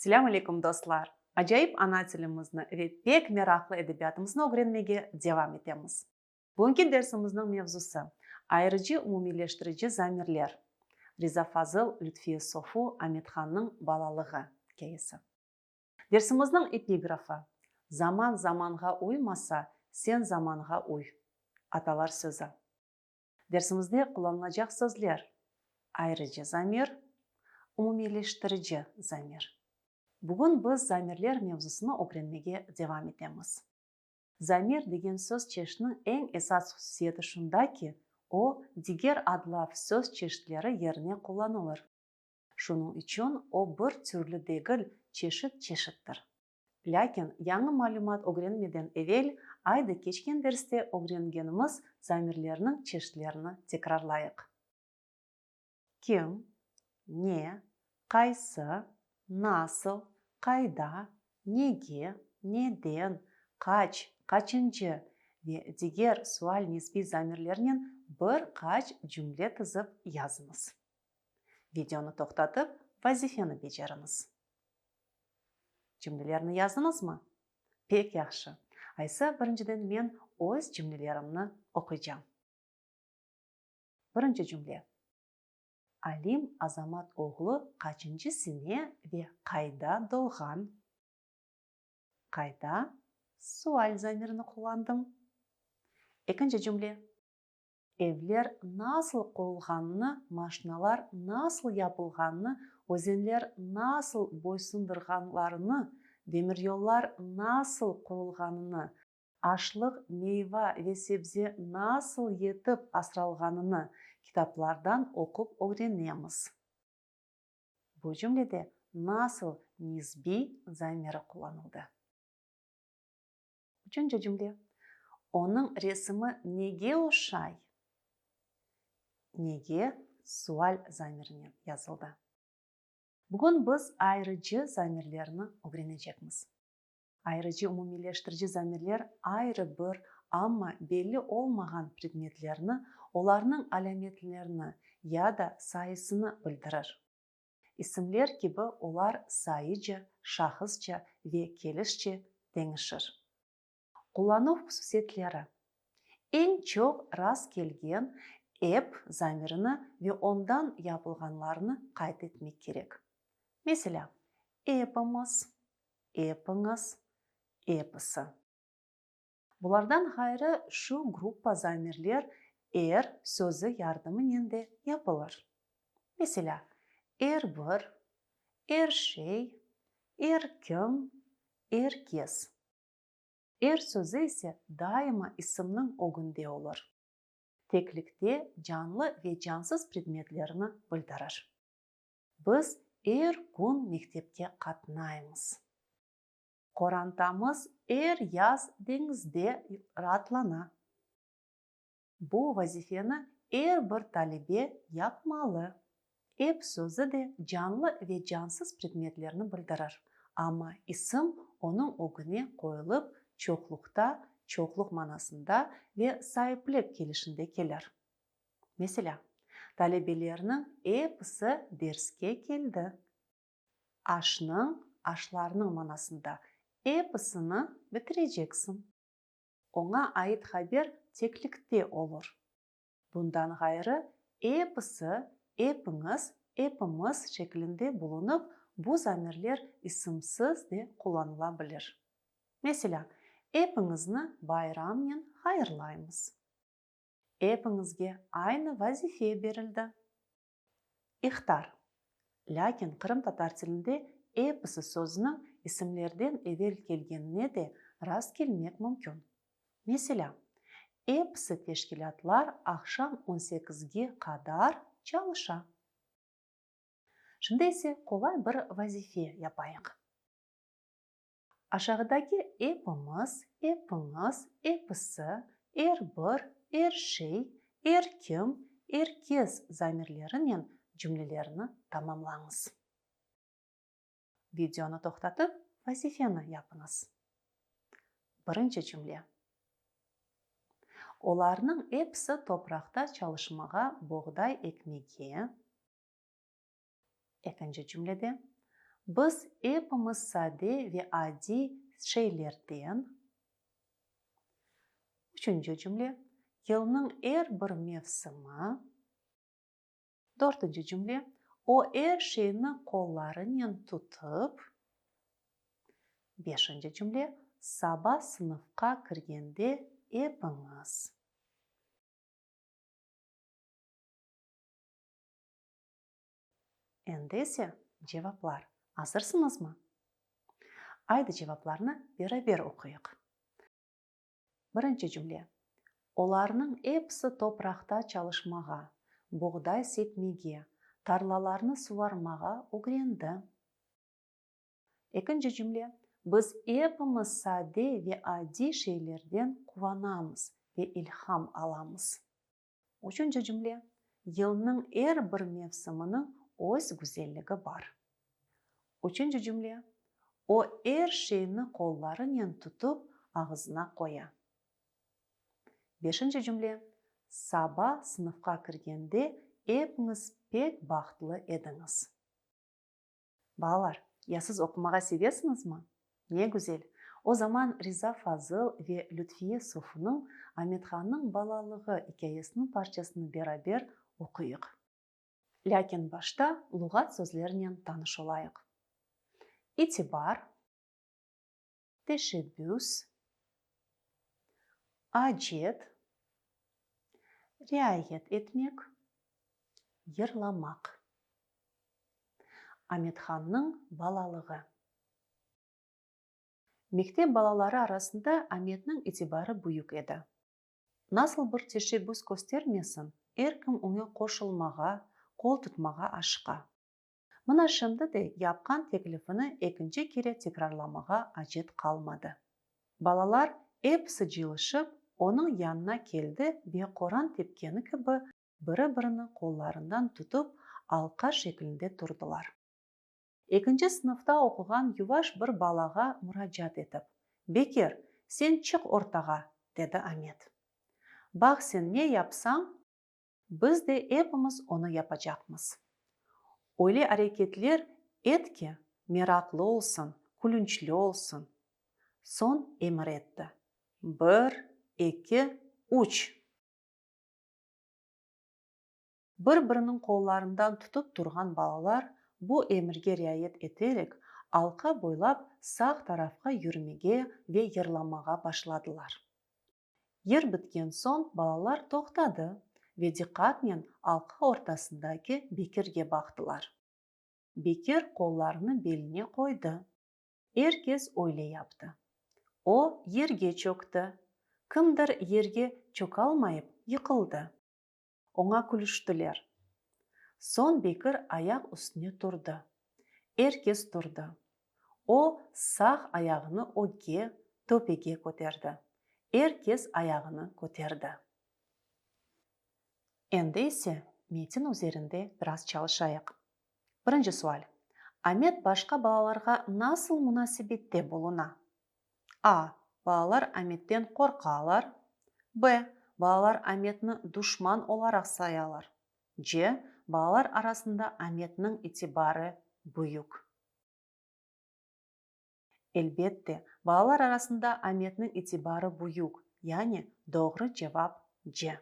Селям алейкум достар. Ажайып ана тілімізді ве пек мерақлы әдебиятымызды үйренмеге девам етеміз. Бүгінгі дәрісіміздің мевзусы айырыжы умумилештіріжі замерлер. Риза Фазыл Лютфия Софу Аметханның балалығы кейісі. Дәрісіміздің эпиграфы «Заман заманға уймаса, сен заманға уй» аталар сөзі. Дәрсімізде қолданылacak сөзлер – айырыжы замер, замер бүгін біз замерлер мевзусыны окренмеге девам етеміз Замер деген сөз чешінің ең эсас шында ке, о дегер адлав сөз чешілері еріне қоланылыр. шуның үчен о бір түрлі дегіл чешіт чешіттір Ләкен, яңы малюмат оғренмеден әвел айды кешкен дәрісте оғренгеніміз замерлерінің чешілеріні текрарлайық кем не қайсы насыл қайда неге неден қач қачынчы дегер суал несби замерлерінен бір қач жүмле тізіп языңыз видеоны тоқтатып вазифені бежеріңіз Жүмлелеріні яздыңыз ма пек яқшы айса біріншіден мен өз жүмлелерімді оқыйжам бірінші жүмле Алим Азамат оғлы қачыншы сене ве қайда долған? Қайда? Су альзамеріні қуландым. Екінші жүмле. Евлер насыл қолғанны, машиналар насыл япылғанны өзенлер насыл бойсындырғанларыны, демір насыл құрылғанына, ашлық мейва ве насыл етіп асралғаныны кітаплардан оқып үйренеміз бұл жүмледе, насыл нисби займері қолданылды үшінші жүмле оның ресімі неге ұшай неге суаль замірінен язылды? бүгін біз айрыжы оғрене жекміз айры же замерлер айры бір амма белі олмаған предметлеріні оларның әлеметлеріні яда сайысыны үлдірір. Исімлер кебі олар сайы же, шахыз же, ве келіш же денішір. Құлану сөзетлері. Ең чок рас келген эп замеріні ве ондан ябылғанларыны қайт етмек керек. Меселі, эпіңіз, эпіңіз, эпосы бұлардан ғайры шу группа замерлер эр сөзі ярдымынен де эр бір er шей, er кім, эр кез. Er сөзі есе дайыма ісімнің оғынде олыр Теклікте жанлы ве жансыз предметлеріні білдірір. Біз әр күн мектепке қатынаймыз. Қорантамыз әр яз деңізде ратлана. Бұл вазифені әр бір талебе япмалы. Эп сөзі де жанлы ве жансыз предметлерні білдірір. Ама ісім оның огіне қойылып, чоқлықта, чоқлық манасында ве сайыплеп келішінде келер. Меселі, талебелерінің эпісі дерске келді. Ашның, ашларының манасында – эпосыны бітірежексің оңа айт хабер теклікте олыр бұндан ғайры эпысы эпіңіз эпымыз шекілінде бұлынып бұл замерлер исымсыз де қоланыла білер мәселен эпіңізні байраммен хайырлаймыз эпіңізге айны вазифе берілді Иқтар. ләкин қырым татар тілінде эпісі сөзінің ісімлерден эвел келгеніне де рас келмек мүмкін Меселі, епсі тешкілатлар ақшам 18-ге қадар чалыша Шындайсе қолай бір вазифе япайық ашағыдаги эпіміз эпіңіз эпісі ер1 ершей еркім еркез замерлерінен жүмлелеріні тамамлаңыз видеоны тоқтатып вазифені япыңыз. бірінші жүмле оларның епсі топырақта çalışmaға боғдай әкмеке екінші жүмледе біз эпіміз саде ве ади шейлерден. үшінші жүмле yılның әр бір мевсімі төртінші жүмле о eşiğini kollarıyla тұтып, 5. жүмле, Саба сыныпқа кіргенде епіңіз. Эндесе жеваплар. асырсыңыз ма? Айды жевапларына бері-бер оқиық. Бірінші жүмле. Оларның епсі топрақта чалышмаға, бұғдай сепмеге, тарлаларны суармаға угренді екінші жүмле біз епіміз саде ве ади шейлерден қуанамыз ве илхам аламыз үшінші жүмле елінің әр бір мевсімінің өз күзелігі бар үшінші жүмле о әр шейні қолларынен тұтып ағызына қоя бесінші жүмле саба сыныфқа кіргенде Эпіңіз пек бақытлы едіңіз. Балалар, я сіз оқымаға сегесіңіз ма? Не гүзел. О заман Риза Фазыл ве Лютфие Суфының аметханның балалығы хикаясының парчасын берабер оқиық. Ләкин башта лұғат сөзлерінен таныш олайық. Итибар, тешебюс, ажет, рәйет етмек – ерламақ Аметханның балалығы Мектеп балалары арасында Аметнің итибары бұйық еді. Насыл бір теше бұз көстермесін, әркім оңы қошылмаға, қол тұтмаға ашқа. Мына шымды де япқан теклифіні екінші кере текрарламаға ажет қалмады. Балалар әп жылышып, оның янына келді бе қоран тепкені кібі бірі бірінің қолларынан тұтып алқа шекілінде тұрдылар екінші сыныпта оқыған юваш бір балаға мұраджат етіп бекер сен шық ортаға деді амет бақ сен не япсаң біз де епіміз оны япачақмыз ойлы әрекетлер етке мераклы олсын күлінчілі олсын сон эмір етті бір екі үш бір бірінің қолларындан тұтып тұрған балалар бұ әмірге риаят етерек алқа бойлап сақ тарафқа үрмеге ве ерламаға башладылар ер біткен сон балалар тоқтады ве диқат алқа ортасындағы бекерге бақтылар бекер қолларыны беліне қойды еркес япты. о ерге чөкті кімдір ерге чөк алмайып оңа күліштілер сон бекір аяқ үстіне тұрды еркес тұрды О, сақ аяғыны оге, төпеге көтерді еркес аяғыны көтерді енді есе метин өзерінде біраз чалышайық бірінші суал Амет башқа балаларға насыл мұнасибетте болуна а балалар Аметтен қорқалар б балалар әметіні душман оларақ саялар же балалар арасында әметінің итибары бұйық Әлбетте, балалар арасында әметінің итибары бұйық, яғни доғры жевап же.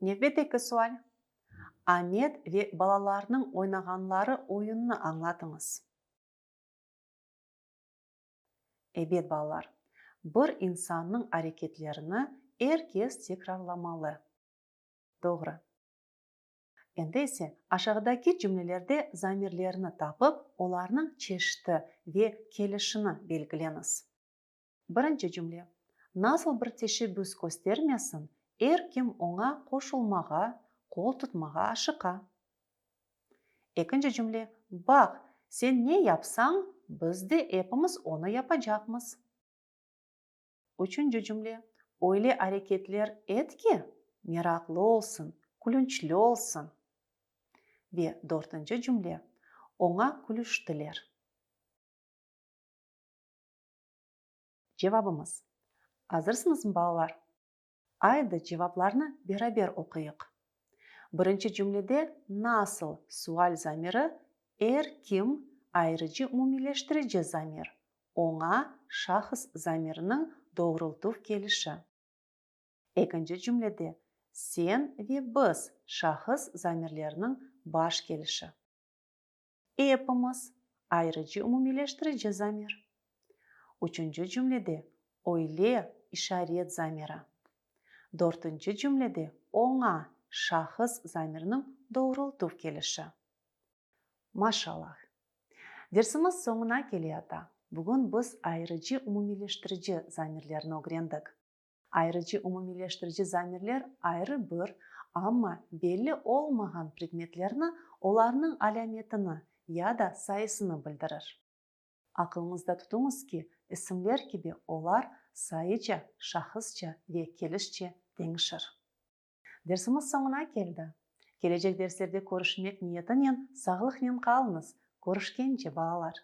Невбедегі Амет ве балаларының ойнағанлары ойынны аңлатыңыз. Әбет балалар, бір инсанның әрекетлеріні erkes текрарламалы Доғыры. Енді есе ашағыдаки жүмлелерде замирлеріні тапып, оларның чешті ве келішіні белгілеңіз. Бірінші жүмле. Насыл бір теші бүз көстермесін, әр кем оңа қошылмаға, қол тұтмаға ашықа. Екінші жүмле. Бақ, сен не япсаң, бізді епіміз оны япа жақмыз. Үшінші жүмле ойлы әрекетлер әтке мерақлы олсын, күлінчілі олсын. Ве дортынчы жүмле оңа күліштілер. Жевабымыз. Азырсыныз балалар? Айды бер берабер оқиық. Бірінші жүмледе насыл суаль замері әр кім айрыжы мумилештіріжі замер. Оңа шахыс замерінің доғырылтув келіші екінші жүмледе сен ве біз шахыз замерлерінің баш келіші эпіміз айрыжы умумилештіріжі замер үшінші жүмледе ойле ишарет замера. төртінші жүмледе оңа замерінің доғырыл доурылту келіші Машалах! дерсіміз соңына келе ата бүгін біз айрыжы умумилештіріжі замерлерін оғрендік айрыжы умумилештіржі замерлер айры бір, амма белі олмаған предметлеріні оларының аляметіні, яда сайысыны білдірір. Ақылымызда тұтыңыз ке, ісімлер кебе олар сайыча, шақызча векелішче деңшір. Дерсіміз соңына келді. Кележек дерслерде көрішімек ниетінен, сағылық нен қалыңыз. көрішкен балалар.